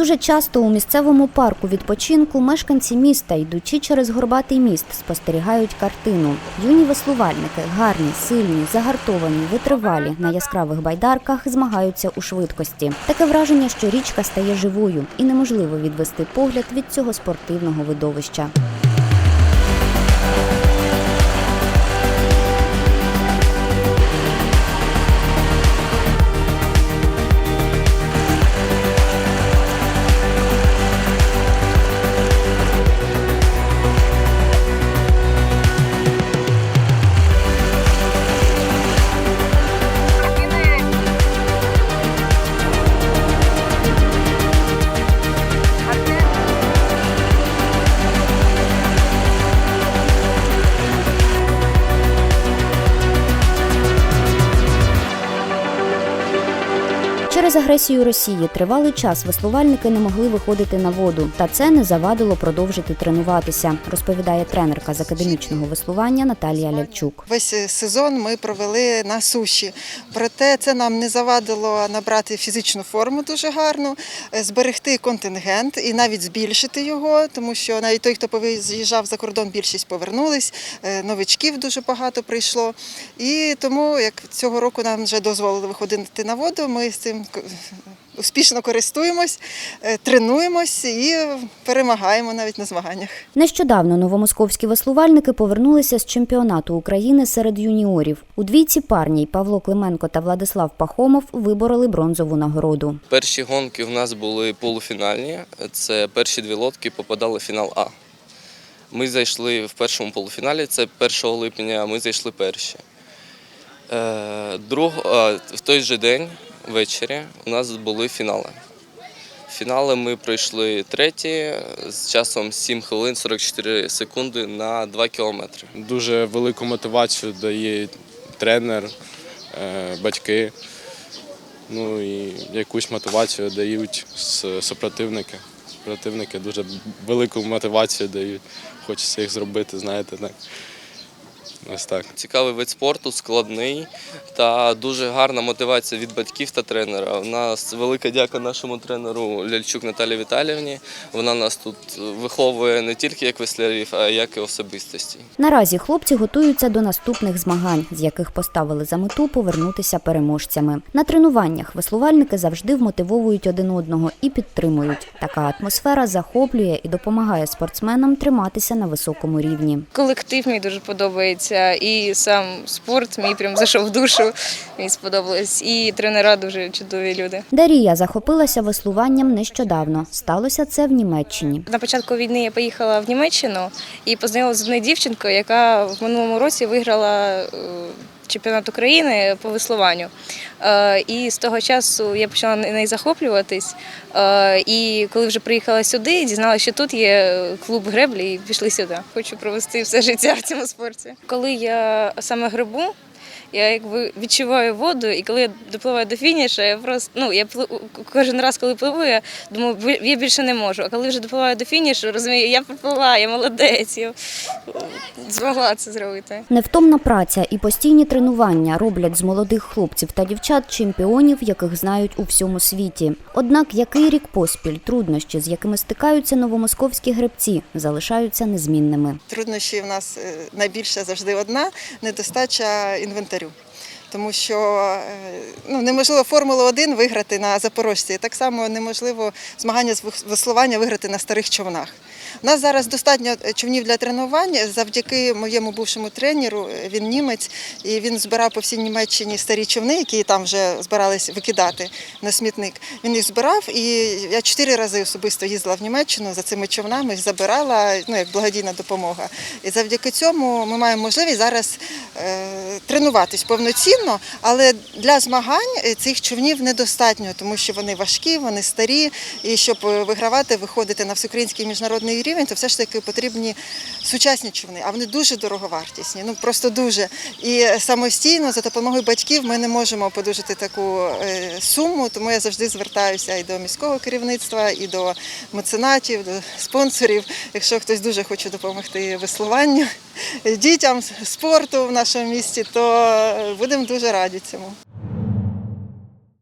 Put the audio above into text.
Дуже часто у місцевому парку відпочинку мешканці міста, йдучи через горбатий міст, спостерігають картину. Юні веслувальники, гарні, сильні, загартовані, витривалі на яскравих байдарках змагаються у швидкості. Таке враження, що річка стає живою і неможливо відвести погляд від цього спортивного видовища. Через агресію Росії тривалий час веслувальники не могли виходити на воду, та це не завадило продовжити тренуватися, розповідає тренерка з академічного веслування Наталія Лявчук. Весь е, сезон ми провели на суші. Проте це нам не завадило набрати фізичну форму дуже гарну, е, зберегти контингент і навіть збільшити його, тому що навіть той, хто повиїжджав за кордон, більшість повернулись. е, Новичків дуже багато прийшло. І тому, як цього року нам вже дозволили виходити на воду, ми з цим успішно користуємось, е, тренуємось і перемагаємо навіть на змаганнях. Нещодавно новомосковські веслувальники повернулися з чемпіонату України серед юніорів. У двійці парній Павло Клименко та Владислав Пахомов вибороли бронзову нагороду. Перші гонки в нас були полуфінальні. Це перші дві лодки попадали в фінал А. Ми зайшли в першому полуфіналі, це 1 липня, ми зайшли перші. Е, Друг, в той же день ввечері у нас були фінали. Фінали ми пройшли треті з часом 7 хвилин 44 секунди на 2 кілометри. Дуже велику мотивацію дає тренер, е, батьки. Ну і якусь мотивацію дають супротивники. Супротивники дуже велику мотивацію дають. Хочеться їх зробити, знаєте, так. Ось так. Цікавий вид спорту, складний та дуже гарна мотивація від батьків та тренера. У нас велика дяка нашому тренеру Ляльчук Наталі Віталіївні. Вона нас тут виховує не тільки як веслярів, а як і особистості. Наразі хлопці готуються до наступних змагань, з яких поставили за мету повернутися переможцями. На тренуваннях веслувальники завжди вмотивовують один одного і підтримують. Така атмосфера захоплює і допомагає спортсменам триматися на високому рівні. Колектив мені дуже подобається, і сам спорт мій прям зайшов в душу. Мені сподобалось. І тренера дуже чудові люди. Дарія захопилася веслуванням нещодавно. Сталося це в Німеччині. На початку війни я поїхала в Німеччину і познайомилася з однією дівчинкою, яка в минулому році виграла е, чемпіонат України по веслуванню. Е, І з того часу я почала неї захоплюватись. Е, І коли вже приїхала сюди, дізналася, що тут є клуб греблі, і пішли сюди. Хочу провести все життя в цьому спорті. Коли я саме грибу, я якби відчуваю воду, і коли я допливаю до фінішу, я просто ну я кожен раз, коли пливу, я думаю, я більше не можу. А коли вже допливаю до фінішу, розумію, я поплила, я молодець, я змогла це зробити. Невтомна праця і постійні тренування роблять з молодих хлопців та дівчат чемпіонів, яких знають у всьому світі. Однак який рік поспіль труднощі, з якими стикаються новомосковські гребці, залишаються незмінними. Труднощі в нас е, найбільше завжди одна недостача інвентарю. Тому що е, ну, неможливо Формулу 1 виграти на Запорожці. Так само неможливо змагання з вес- веслування виграти на старих човнах. У нас зараз достатньо е, човнів для тренувань завдяки моєму бувшому тренеру. е, Він німець, і він збирав по всій Німеччині старі човни, які там вже збирались викидати на смітник. Він їх збирав, і я чотири рази особисто їздила в Німеччину за цими човнами, забирала ну, як благодійна допомога. І завдяки цьому ми маємо можливість зараз е, тренуватись повноцінно, але для змагань е, цих човнів недостатньо, тому що вони важкі, вони старі. І щоб вигравати, виходити на всеукраїнський міжнародний рівень, то все ж таки потрібні сучасні човни, а вони дуже дороговартісні, ну просто дуже. І самостійно за допомогою батьків ми не можемо подужити таку е, суму, тому я завжди звертаюся і до міського керівництва, і до меценатів, до спонсорів. Якщо хтось дуже хоче допомогти веслуванню, дітям спорту в нашому місті, то будемо дуже раді цьому.